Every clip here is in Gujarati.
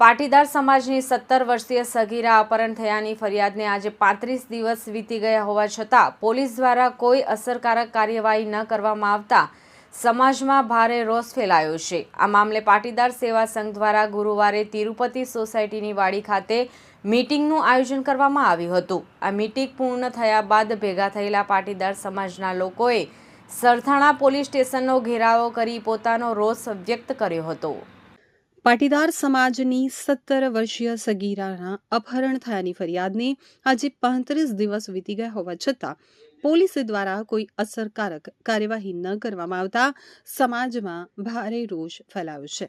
પાટીદાર સમાજની સત્તર વર્ષીય સગીરા અપહરણ થયાની ફરિયાદને આજે પાંત્રીસ દિવસ વીતી ગયા હોવા છતાં પોલીસ દ્વારા કોઈ અસરકારક કાર્યવાહી ન કરવામાં આવતા સમાજમાં ભારે રોષ ફેલાયો છે. આ મામલે પાટીદાર સેવા સંઘ દ્વારા ગુરુવારે તિરુપતિ સોસાયટીની વાડી ખાતે મીટિંગનું આયોજન કરવામાં આવ્યું હતું. આ મીટિંગ પૂર્ણ થયા બાદ ભેગા થયેલા પાટીદાર સમાજના લોકોએ સરથાણા પોલીસ સ્ટેશનનો ઘેરાવો કરી પોતાનો રોષ વ્યક્ત કર્યો હતો. પાટીદાર સમાજની સત્તર વર્ષીય સગીરાના અપહરણ થયાની ફરિયાદને આજે પાંત્રીસ દિવસ વીતી ગયા હોવા છતાં પોલીસ દ્વારા કોઈ અસરકારક કાર્યવાહી ન કરવામાં આવતા સમાજમાં ભારે રોષ ફેલાયો છે.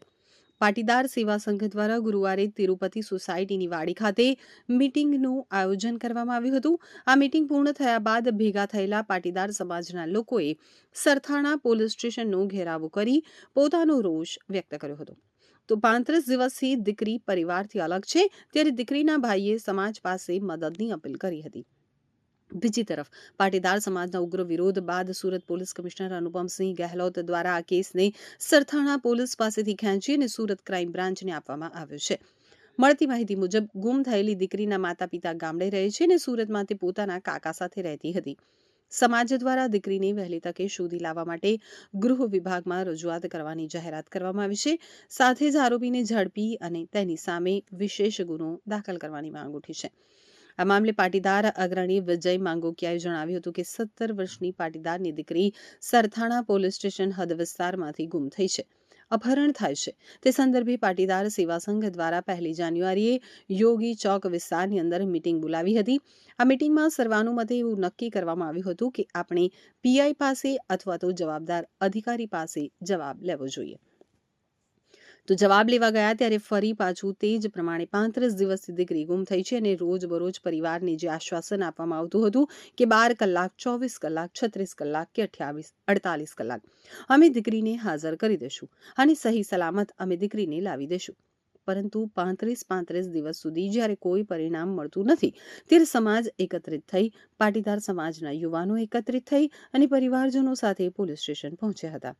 પાટીદાર સેવા સંઘ દ્વારા ગુરુવારે તિરુપતિ સોસાયટીની વાડી ખાતે મીટિંગનું આયોજન કરવામાં આવ્યું હતું. આ મીટિંગ પૂર્ણ થયા બાદ ભેગા થયેલા પાટીદાર સમાજના લોકોએ સરથાણા પોલીસ સ્ટેશનનો ઘેરાવો કરી પોતાનો રોષ વ્યક્ત કર્યો હતો. તો પાંત્રીસ દિવસથી દીકરી પરિવારથી અલગ છે. ત્યારે દીકરીના ભાઈએ સમાજ પાસે મદદની અપીલ કરી હતી. બીજી તરફ, પાટીદાર સમાજના ઉગ્ર વિરોધ બાદ સુરત પોલીસ કમિશનર અનુપમસિંહ ગહેલોત દ્વારા આ કેસને સરથાણા પોલીસ પાસેથી ખેંચી અને સુરત ક્રાઇમ બ્રાન્ચને આપવામાં આવ્યો છે. મળતી માહિતી મુજબ, ગુમ થયેલી દીકરીના માતા પિતા ગામડે રહે છે અને સુરતમાં તે પોતાના કાકા સાથે રહેતી હતી. સમાજ દ્વારા દીકરીને વહેલી તકે શોધી લાવવા માટે ગૃહ વિભાગમાં રજૂઆત કરવાની જાહેરાત કરવામાં આવી છે. સાથે જ આરોપીને ઝડપી અને તેની સામે વિશેષ ગુનો દાખલ કરવાની માંગ ઉઠી છે. આ મામલે પાટીદાર અગ્રણી વિજય માંગોકિયાએ જણાવ્યું હતું કે સત્તર વર્ષની પાટીદારની દીકરી સરથાણા પોલીસ સ્ટેશન હદ વિસ્તારમાંથી ગુમ થઈ છે. અપહરણ થાય છે. તે સંદર્ભે પાટીદાર સેવા સંઘ દ્વારા પહેલી જાન્યુઆરીએ યોગી ચોક વિસ્તારની અંદર મિટિંગ બોલાવી હતી. આ મીટિંગમાં સર્વાનુમતે એવું નક્કી કરવામાં આવ્યું હતું કે આપણે પીઆઈ પાસે અથવા તો જવાબદાર અધિકારી પાસે જવાબ લેવો જોઈએ. તો જવાબ લેવા ગયા ત્યારે ફરી પાછું તે જ પ્રમાણે પાંત્રીસ દિવસથી દીકરી ગુમ થઈ છે અને રોજબરોજ પરિવારને જે આશ્વાસન આપવામાં આવતું હતું કે બાર કલાક, ચોવીસ કલાક, છત્રીસ કલાક કે અઠ્યાવીસ, અડતાલીસ કલાક, અમે દીકરીને હાજર કરી દઈશું અને સહી સલામત અમે દીકરીને લાવી દઈશું. પરંતુ પાંત્રીસ પાંત્રીસ દિવસ સુધી જ્યારે કોઈ પરિણામ મળતું નથી, ત્યારે સમાજ એકત્રિત થઈ, પાટીદાર સમાજના યુવાનો એકત્રિત થઈ અને પરિવારજનો સાથે પોલીસ સ્ટેશન પહોંચ્યા હતા.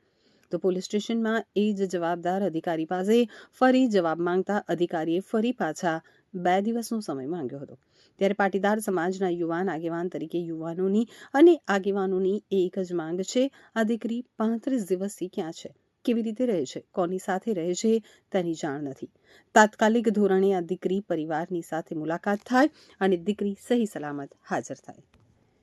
તો પોલીસ સ્ટેશનમાં એ જ જવાબદાર અધિકારી પાસે ફરી જવાબ માંગતા અધિકારીએ ફરી પાછા બે દિવસનો સમય માંગ્યો હતો. ત્યારે પાટીદાર સમાજના યુવાન આગેવાન તરીકે યુવાનોની અને આગેવાનોની એક જ માંગ છે, આ દીકરી પાંત્રીસ દિવસથી ક્યાં છે? કેવી રીતે રહે છે? કોની સાથે રહે છે? તેની જાણ નથી. તાત્કાલિક ધોરણે આ દીકરી પરિવારની સાથે મુલાકાત થાય અને દીકરી સહી સલામત હાજર થાય.